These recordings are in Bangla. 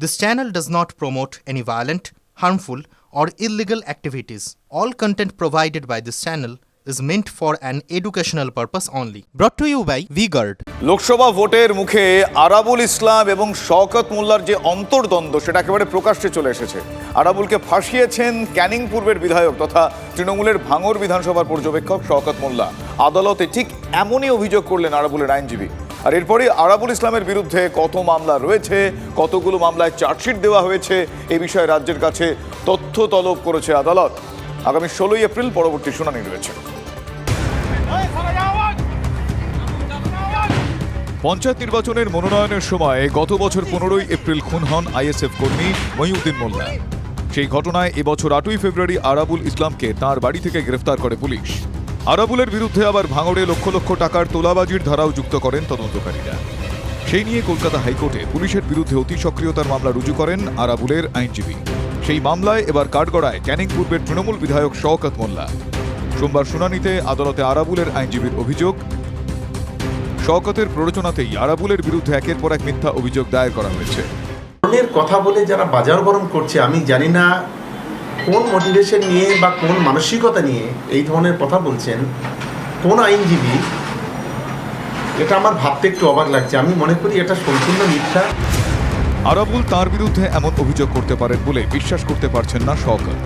This channel does not promote any violent, harmful, or illegal activities. All content provided by this channel is meant for an educational purpose only. Brought to you by VGuard. Lok Sabha ভোটের মুখে আরাবুল ইসলাম এবং শওকত মোল্লার যে অন্তর্দ্বন্দ্ব সেটা একেবারে প্রকাশ্যে চলে এসেছে আরাবুলকে ফাঁসিয়েছেন ক্যানিং পূর্বের বিধায়ক তথা তৃণমূলের ভাঙর বিধানসভার পর্যবেক্ষক শওকত মোল্লা আদালতে ঠিক এমনই অভিযোগ করলেন আরাবুলের আইনজীবী আর এরপরই আরাবুল ইসলামের বিরুদ্ধে কত মামলা রয়েছে, কতগুলো মামলায় চার্জশিট দেওয়া হয়েছে, এ বিষয়ে রাজ্যের কাছে তথ্য তলব করেছে আদালত। আগামী ষোলোই এপ্রিল পরবর্তী শুনানি রয়েছে। পঞ্চায়েত নির্বাচনের মনোনয়নের সময় গত বছর পনেরোই এপ্রিল খুন হন আইএসএফ কর্মী মহিউদ্দিন মোল্লা। সেই ঘটনায় এবছর আটই ফেব্রুয়ারি আরাবুল ইসলামকে তার বাড়ি থেকে গ্রেফতার করে পুলিশ। আরাবুলের বিরুদ্ধে আবার ভাঙড়ে লক্ষ লক্ষ টাকার তোলাবাজির ধারাও যুক্ত করেন তদন্তকারীরা। সেই নিয়ে কলকাতা হাইকোর্টে পুলিশের বিরুদ্ধে অতি সক্রিয়তার মামলা রুজু করেন আরাবুলের আইনজীবী। সেই মামলায় এবার কাঠগড়ায় ক্যানিং পূর্বের তৃণমূল বিধায়ক শওকত মোল্লা। সোমবার শুনানিতে আদালতে আরাবুলের আইনজীবীর অভিযোগ, শওকতের প্ররোচনাতেই আরাবুলের বিরুদ্ধে একের পর এক মিথ্যা অভিযোগ দায়ের করা হয়েছে। কথা বলে যারা বাজার গরম করছে, আমি জানি না কোন মোটিভেশন নিয়ে বা কোন মানসিকতা নিয়ে এই ধরনের কথা বলছেন কোন আইনজীবী এটা আমার ভাবতে একটু অবাক লাগছে। আমি মনে করি এটা সম্পূর্ণ মিথ্যা। আরাবুল তার বিরুদ্ধে এমন অভিযোগ করতে পারেন বলে বিশ্বাস করতে পারছেন না শওকত।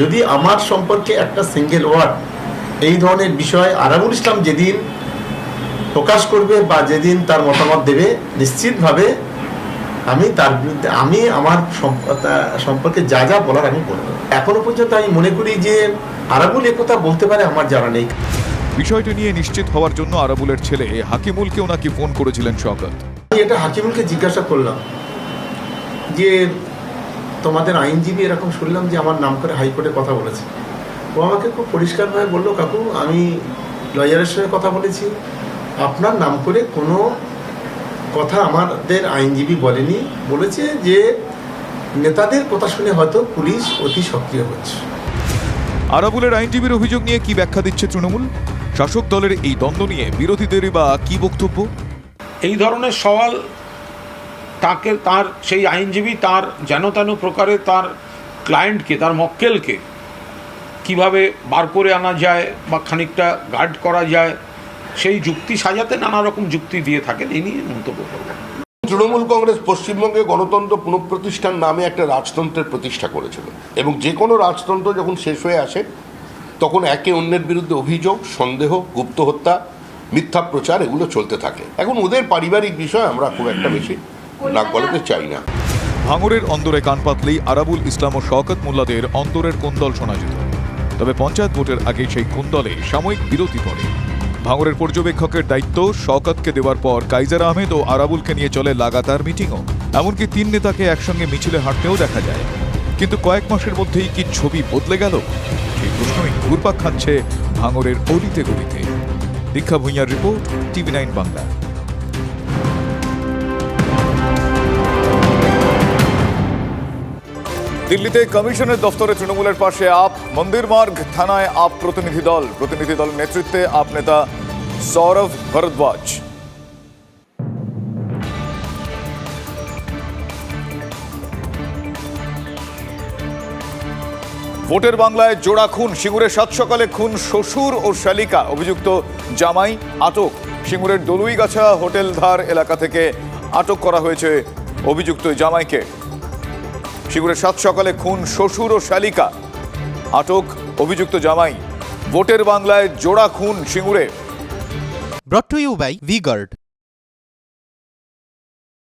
যদি আমার সম্পর্কে একটা সিঙ্গেল ওয়ার্ড এই ধরনের বিষয় আরাবুল ইসলাম যেদিন প্রকাশ করবে বা যেদিন তার মতামত দেবে নিশ্চিতভাবে আমি তার বিরুদ্ধে আমি আমার সম্পর্কে যা যা বলার আমি বলব। এখনও পর্যন্ত আমি মনে করি যে আরাবুল একথা বলতে পারে আমার জানা নেই। বিষয়টি নিয়ে নিশ্চিত হওয়ার জন্য আরাবুলের ছেলে হাকিমুলকেও নাকি ফোন করেছিলেন শওকত। আমি এটা হাকিমুলকে জিজ্ঞাসা করলাম যে তোমাদের আইনজীবী এরকম শুনলাম যে আমার নাম করে হাইকোর্টে কথা বলেছে। ও আমাকে খুব পরিষ্কারভাবে বলল কাকু আমি লয়ারের সঙ্গে কথা বলেছি। আপনার নাম করে কোনো কথা আমাদের আইনজীবী বলেনি বলেছে যে নেতাদের কথা শুনে হয়তো পুলিশ অতি সক্রিয় হচ্ছে। আরাবুলের আইনজীবীর অভিযোগ নিয়ে কি ব্যাখ্যা দিচ্ছে তৃণমূল? শাসক দলের এই দ্বন্দ্ব নিয়ে বিরোধীদেরই বা কি বক্তব্য? এই ধরনের সওয়াল তাকে তার সেই আইনজীবী তার যেন তেন প্রকারে তার ক্লায়েন্টকে তার মক্কেলকে কীভাবে বার করে আনা যায় বা খানিকটা গার্ড করা যায় সেই যুক্তি সাজাতে নানা রকম যুক্তি দিয়ে থাকেন এই নিয়ে মন্তব্য করবেন। তৃণমূল কংগ্রেস পশ্চিমবঙ্গে গণতন্ত্র পুনঃপ্রতিষ্ঠান নামে একটা রাজতন্ত্রের প্রতিষ্ঠা করেছিল এবং যে কোনো রাজতন্ত্র যখন শেষ হয়ে আসে তখন একে অন্যের বিরুদ্ধে অভিযোগ সন্দেহ গুপ্ত হত্যা মিথ্যা প্রচার এগুলো চলতে থাকে। এখন ওদের পারিবারিক বিষয় আমরা খুব একটা বেশি নাক গলাতে চাই না। ভাঙরের অন্দরে কান পাতলেই আরাবুল ইসলাম ও শওকত মোল্লাদের অন্তরের কোন্দল শোনা যেত। তবে পঞ্চায়েত ভোটের আগে সেই কোন্দলে সাময়িক বিরতি পড়ে। ভাঙরের পর্যবেক্ষকের দায়িত্ব, শওকতকে দেওয়ার পর কাইজার আহমেদ ও আরাবুলকে নিয়ে চলে লাগাতার মিটিংও। এমনকি তিন নেতাকে একসঙ্গে মিছিলে হাঁটতেও দেখা যায়। কিন্তু কয়েক মাসের মধ্যেই কি ছবি বদলে গেল? সেই প্রশ্নই ঘুরপাক খাচ্ছে ভাঙরের অলিতে গলিতে দীক্ষা ভুঁইয়ার রিপোর্ট টিভি নাইন বাংলা। দিল্লিতে কমিশনের দফতরে তৃণমূলের পাশে আপ, মন্দির মার্গ, থানায় আপ প্রতিনিধি দল। প্রতিনিধি দল নেতৃত্বে আপ নেতা সৌরভ ভরদ্বাজ। ভোটের বাংলায় জোড়া খুন সিঙ্গুরের সাত সকালে খুন, শ্বশুর ও শালিকা, অভিযুক্ত জামাই আটক। সিঙ্গুরের দলুইগাছা হোটেল ধার এলাকা থেকে আটক করা হয়েছে অভিযুক্ত জামাইকে। সিঙ্গুরের সাত সকালে খুন শ্বশুর ও শালিকা। আটক অভিযুক্ত জামাই। ভোটের বাংলায় জোড়া খুন সিঙ্গুরে। Brought to you by VGuard.